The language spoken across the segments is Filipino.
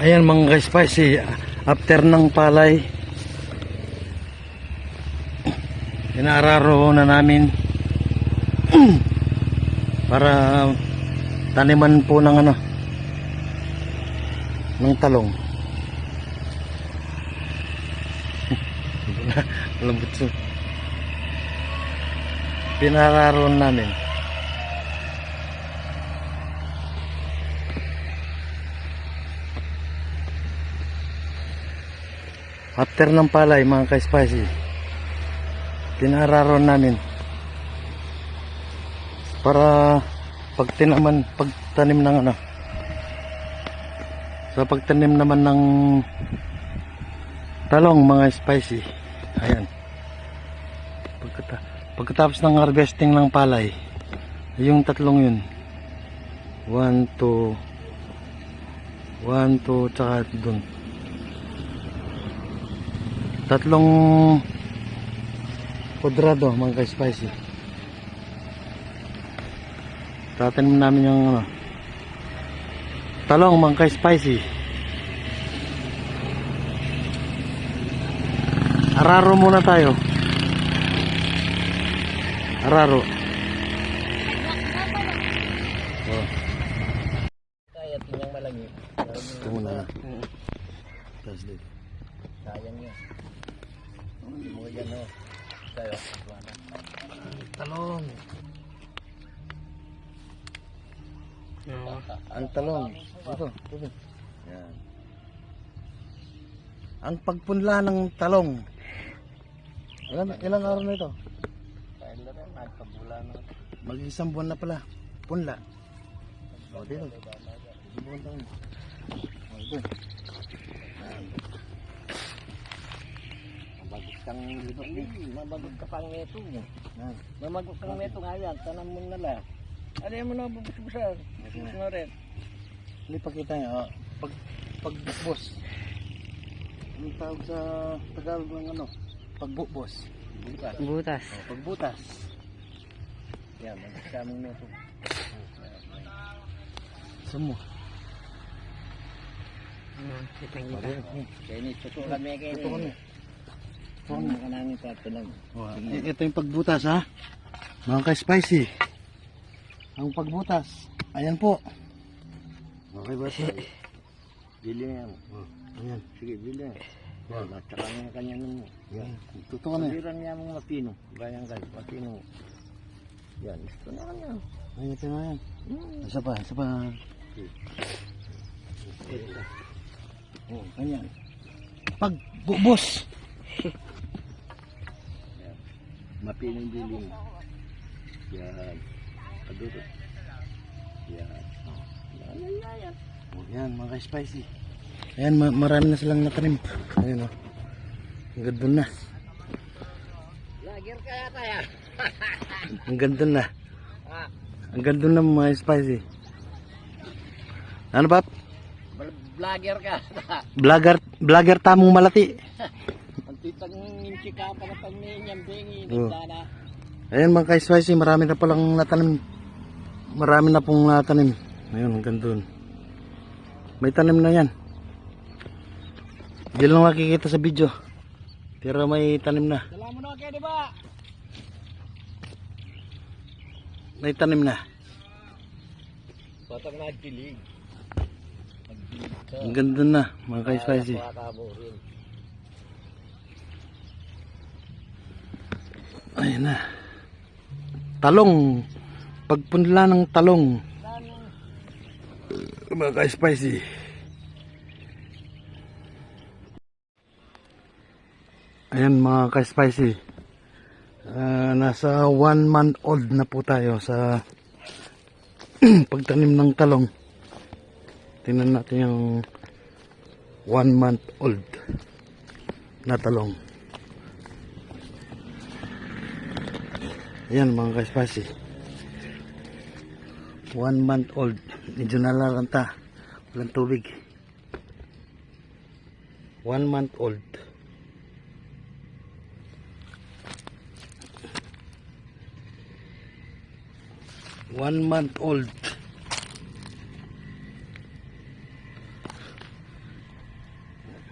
Ayan mga ka-spicy, after ng palay, inaararo na namin para taniman po ng ano, ng talong. Lambot so. Pinararo namin. After ng palay mga ka-spicy, pinararon namin para pagtinaman, pagtanim ng ano, sa pagtanim naman ng talong mga spicy. Ayan. Pagkata pagkatapos ng harvesting ng palay, yung tatlong yun. One, two, one, two, tsaka dun. Tatlong kwadrado mga ka-spicy. Tatanim namin yung ano, talong mga ka-spicy. Araro muna tayo. Araro. Oh, Kaya tinyang malagi. ito muna na. Tapos dito. Sayang yun. Hindi mo yan o. Tayo. Talong. Ang talong. Ito, ito. Yan. Ang pagpunla ng talong. Ilan, ilang araw na ito? Mag-isang buwan na pala. Punla. O, dito. Buwan taon. O, ito. Mabagot kang libot din. Mabagot ka pang meto. Yan. Mamagot kang meto nga yan. Tanam mo na lang. Ano mo na bubus-busan? Bubus na rin. Hindi pakita niya. ah, Pag, pagbukbos. Anong tawag sa Tagalog ng ano? Pagbukbos. Bukas. Butas. O, pagbutas. Yan. Kang meto. Sumo. Ano, kitang kita. Kaya ni tuto kami kayo Ito kami. ni. Ano ka namin pa ito lang. Ito yung pagbutas ha. Mga ka-spicy. Ang pagbutas. Ayan po. Okay ba sir? Bili na yan. O, Ayan. Sige, bili na. Yan. Matsaka nga kanya nun mo. Yan. Totoo na. Sabiran niya mong mapino. Bayang kayo. Mapino. Yan. Gusto na kanya. Ayan, ito na yan. Hmm. Isa pa, isa pa. Oh, ayan. Pagbubos. Mapino yung bili mo. Yan. Kadurot. Yan. Oh, yan, mga ka-spicy. Ayan, ma- marami na silang natanim. Ayan. Oh. Ang ganda na. Lager ka yata yan. Ang ganda na. Ah, Ang ganda na mga spicy. Ano bal- vlogger ka. Vlogger, vlogger tamong malati. Ang titang inchi ka pa na pagninyang bingi. Nagdana. Ayan mga ka-spicy, marami na palang natanim. Marami na pong natanim. Ayun, ang ganda dun. May tanim na yan. Hindi lang makikita sa video. Pero may tanim na. Dala mo na kayo, di ba? May tanim na. Patang ka. Ang ganda na mga ka-spicy. Ayan na. Talong. Pagpunla ng talong. Mga ka-spicy. Ayan mga ka-spicy. Ah, nasa one month old na po tayo sa pagtanim ng talong. Tingnan natin yung one month old na talong. Ayan mga ka-spicy. One month old. Medyo nalalanta. Walang tubig. One month old. One month old.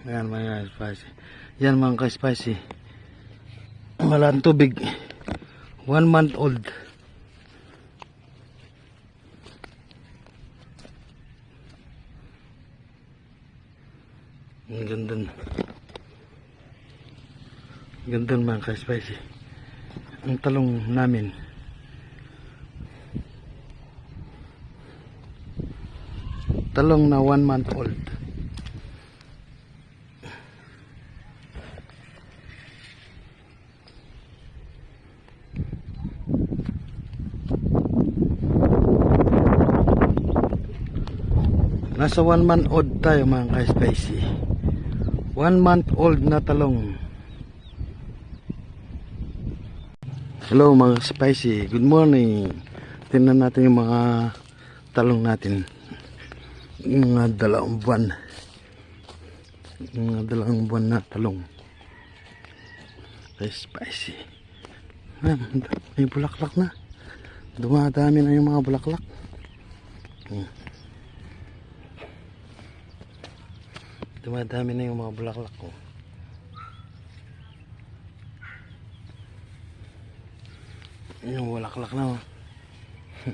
Ayan mga spicy. Yan mga ka-spicy. Wala ang tubig. One month old. Ang ganda. Ang ganda mga ka-spicy. Ang talong namin. Talong na one month old. Nasa one month old tayo mga ka-spicy. One month old na talong. Hello mga spicy, good morning. Tingnan natin yung mga talong natin. Mga dalawang buwan. Mga dalawang buwan na talong. Ay, spicy. Ah, may bulaklak na. Dumadami na yung mga bulaklak. Hmm. Dumadami na yung mga bulaklak ko. Yung bulaklak na oh.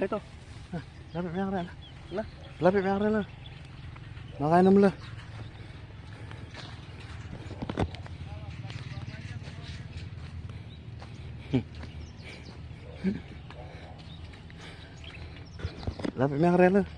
Ito. Lapit mo yung rela. La? Lapit mo yung rela. Nakainom la. Lapit yung rela.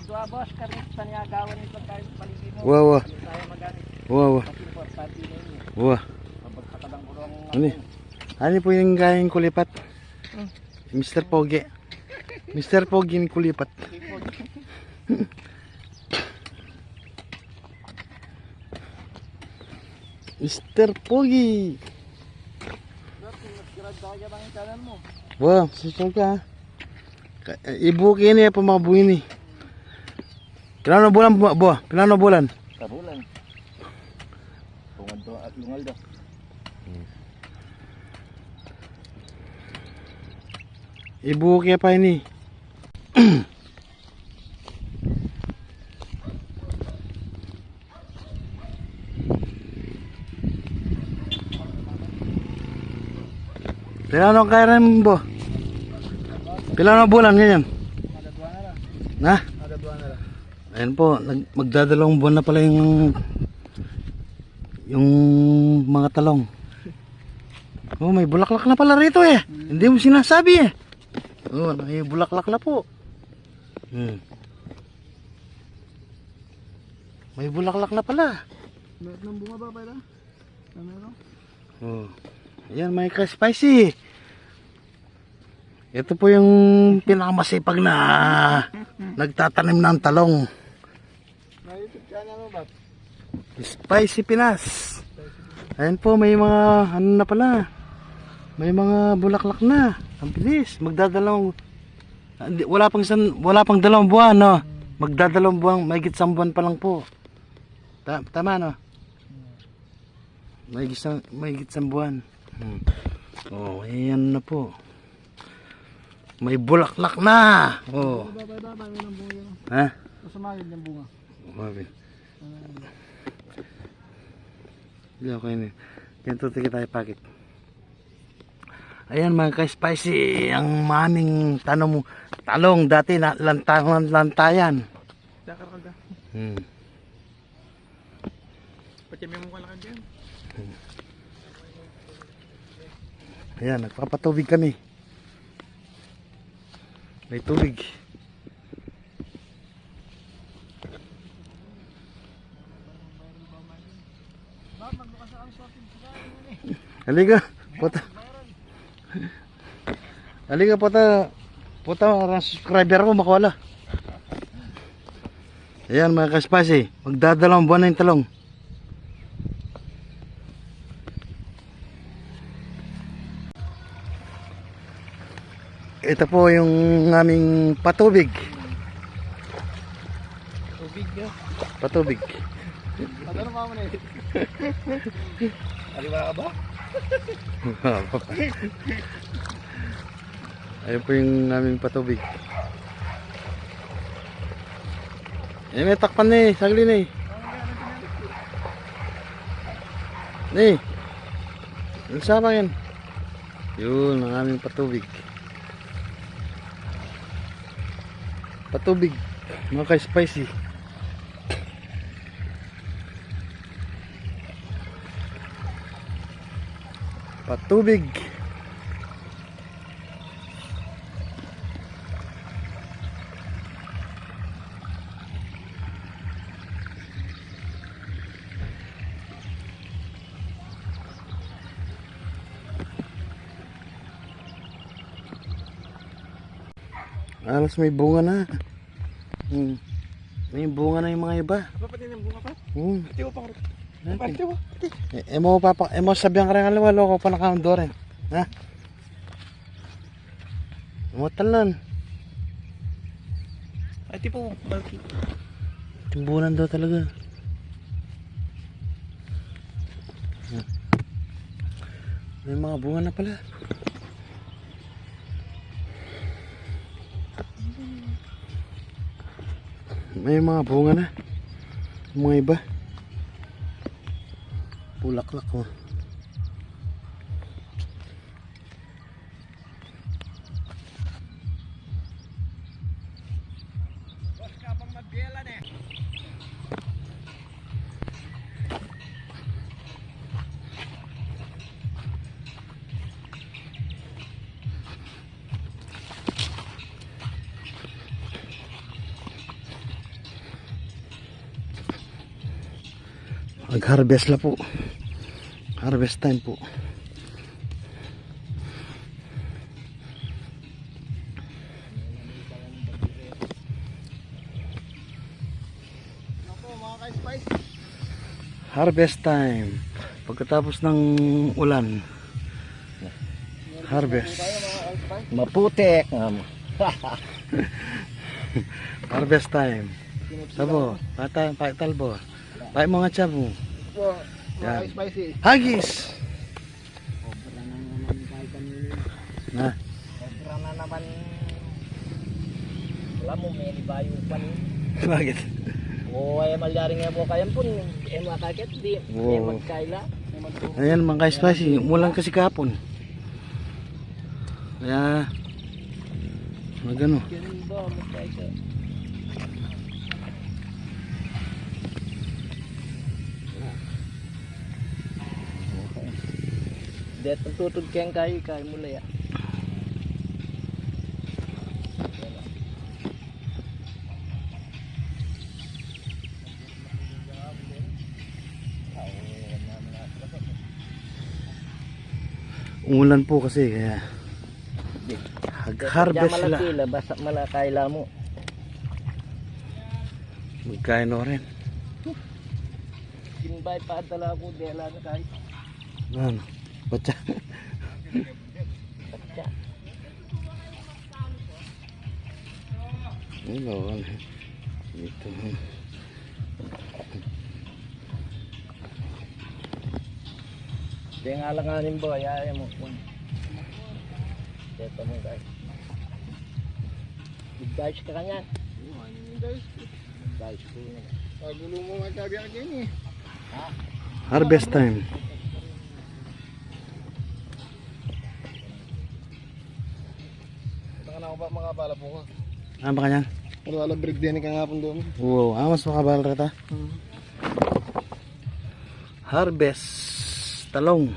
tayo magamit. Wow, Kasi importante na yun. eh. wow. Mapagkatadang ko lang Ano eh? Ano po yung gayang kulipat? Hmm. Mr. Pogi. Mr. Pogi yung kulipat. Mr. Pogi. Nagkirad tayo ng kanan mo. Wow, sisyo ka. Ka- Ibuki niya pa mga buhay Kailan bulan buah, buha? Kailan na bulan? Sa bulan. At lungal. Ibu kaya pa ini. Pila no kairan bo? Pila no bulan ganyan? Nah. Ayan po, magdadalawang buwan na pala yung yung mga talong. Oh, may bulaklak na pala rito eh. Hindi mo sinasabi eh. Oh, may bulaklak na po. Hmm. May bulaklak na pala. Meron ng bunga ba pala? Meron? Oh. Ayan, may ka-spicy. Ito po yung pinakamasipag na nagtatanim ng talong. May YouTube channel mo ba? Spicy Pinas. Ayan po, may mga ano na pala. May mga bulaklak na. Ang bilis. Magdadalawang ah, wala pang san, wala pang dalawang buwan, no. Magdadalawang buwan, mahigit isang buwan pa lang po. Ta- tama, no? Mahigit isang, mahigit isang buwan. Hmm. Oh, ayan na po. May bulaklak na. Oh. Ha? Masama yun yung bunga. Mabin. Hindi okay na. Yan tutigil tayo pakit. Ayan mga ka-spicy, ang maming tanong talong dati na lantayan lantayan. Dakar ka ga. Hmm. Pati may mukha lang dyan. Ayan, nagpapatubig kami. May tubig. Halika, puta. Halika, puta. Puta, ang subscriber ko makawala. Ayan mga kaspasi, magdadalawang buwan na yung talong. Ito po yung aming patubig. Tubig nyo. Patubig. Ka mo na yun? Aliwa ka ba? Ayun po yung aming patubig. Eh, may takpan na eh. Sagli na eh. Eh. Yung sama yan. Yun, ang aming patubig. Patubig. Mga ka-spicy. Patubig. Alas may bunga na. Hmm. May bunga na yung mga iba. Kapatid ng bunga pa? Hmm. Pati ko pang Natin. Pati ko. Eh, eh mo papa, eh mo sabihan ka rin ang lawalo ko pa nakaundorin. Ha? Mo talan. Ay, tipo, malaki. Timbunan daw talaga. May mga bunga na pala. May mga bunga na. Mga iba. Pulaklak oh. Mag-harvest la po. Harvest time po. Harvest time. Pagkatapos ng ulan. Harvest. Maputek. Harvest time. Sabo, pata, patalbo. Paay mga tsabo. Yan. spicy. Hagis! Sobra na naman kahit kanina. Na, Sobra na naman. Wala mo, may libayo pa ni. bakit? Oo, ay malyari nga po kayan po. Eh, makakit, di. Eh, magkaila. Ayan mga ka-spicy, umulan kasi kapon. Kaya, magano. Ba, Det tutod kayang kayo, kayo mula ya. Umulan po kasi, kaya hag-harvest sila. sila. Basta malakaila mo. Magkain na rin. Kinbay pa tala ko, di ala na kayo. Ano? Batya. Patsa. Hello. Dito. Di nga alanganin ba, ayaw mo. Dito mo guys. Big guys ka kanyan. Guys ko. Pagulo mo nga sabi dyan eh. Harvest time. Ito ka na ako ba mga bala po ko? Ano wala break din ka nga pong doon. Wow, ah, mas makabal rata. Harvest talong.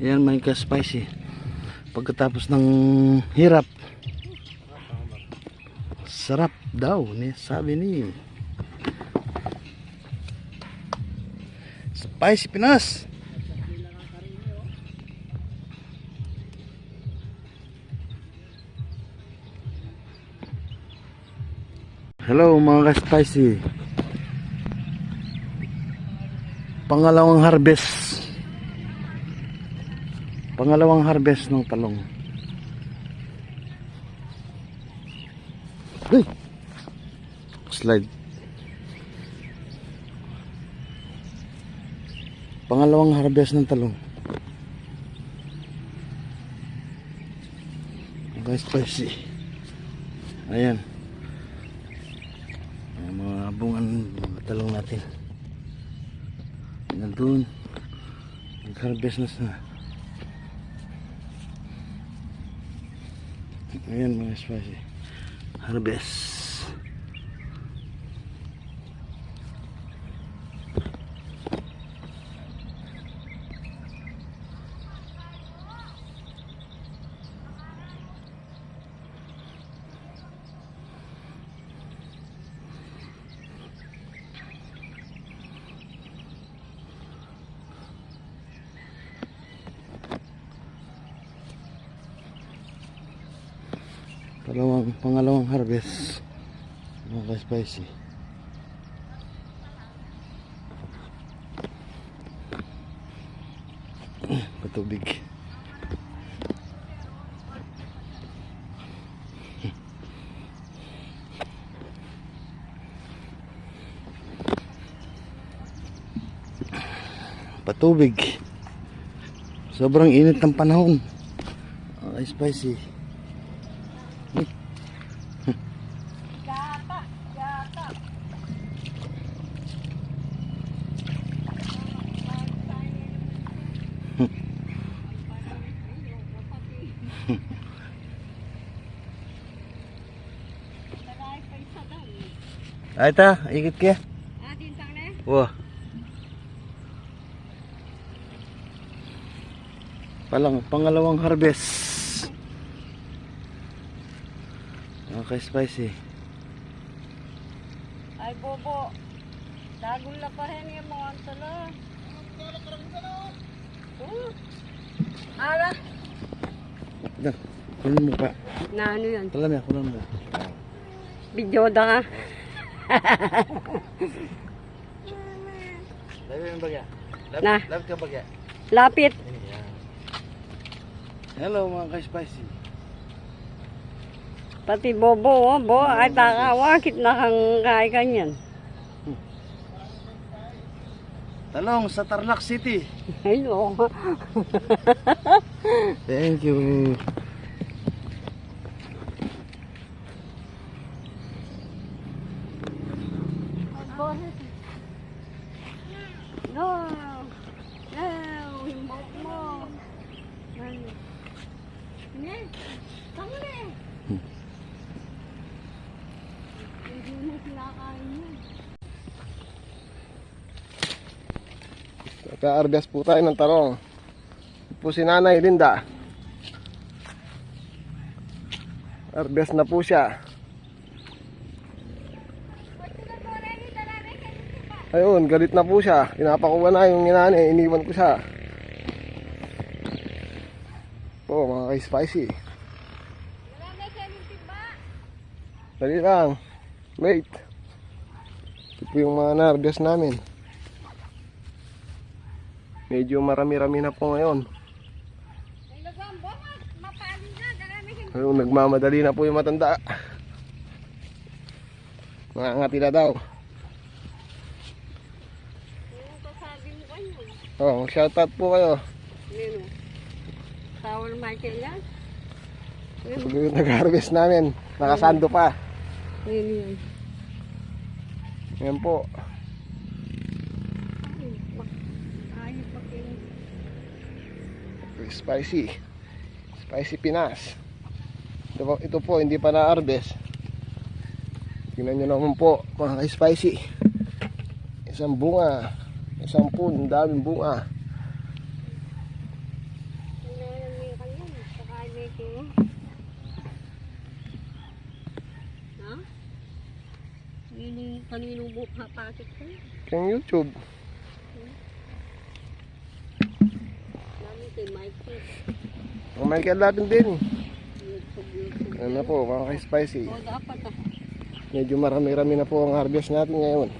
Yan may ka-spicy. Pagkatapos ng hirap. Sarap daw, ni sabi ni. Spicy Pinas. Hello mga ka-spicy. Pangalawang harvest. Pangalawang harvest ng talong. Slide. Pangalawang harvest ng talong. Okay, spicy. Ayan. Ang mga bungan mga talong natin. Nandun. Nag-harvest na sa. Ayan mga spicy. Harvest. Dalawang, pangalawang harvest. Mga spicy. Patubig. Patubig. Sobrang init ng panahon. Okay, spicy. Ta, ikit ka. Wah. Palang pangalawang harvest. Okay, spicy. Ay, bobo. Pa rin yung mga tala. Oh. Ala. Kunin mo pa. Na ano yan? Kunin mo. Bidyoda ka. Labi yung bagya. Na. lab ka bagya. Lapit. Hello mga ka-spicy. Pati bobo, oh. Bo, ay takawakit na kang kaya kanyan. Talong sa Tarlac City. No. Thank you. No. No, himbok mo. Ano? Ne, tama na eh. Hindi mo kinakain yun. Nagka-harvest po tayo ng tarong. Po si Nanay Linda. Harvest na po siya. Ayun, galit na po siya. Pinapakuha na yung inani, iniwan ko siya. Po, mga ka-spicy. Dali lang. Wait. Ito po yung mga na-harvest namin. Medyo marami-rami na po ngayon. Ayun, nagmamadali na po yung matanda. Mangangati na daw. Oh, shoutout po kayo. Sour Michael yan? Nag-harvest namin, nakasando pa. Nino yun. Yan po. Ay, mak- Ayos pa kayo. Spicy. Spicy Pinas. Ito po, ito po hindi pa na-harvest. Tingnan nyo naman po, mga ka-spicy. Isang bunga. Isang pun, daming bunga. Kanino mo papakit ko? Sa YouTube. Kay Mikey. Ang Michael natin din. Ano po, mga ka-spicy. Ah. Medyo marami-rami na po ang harvest natin ngayon.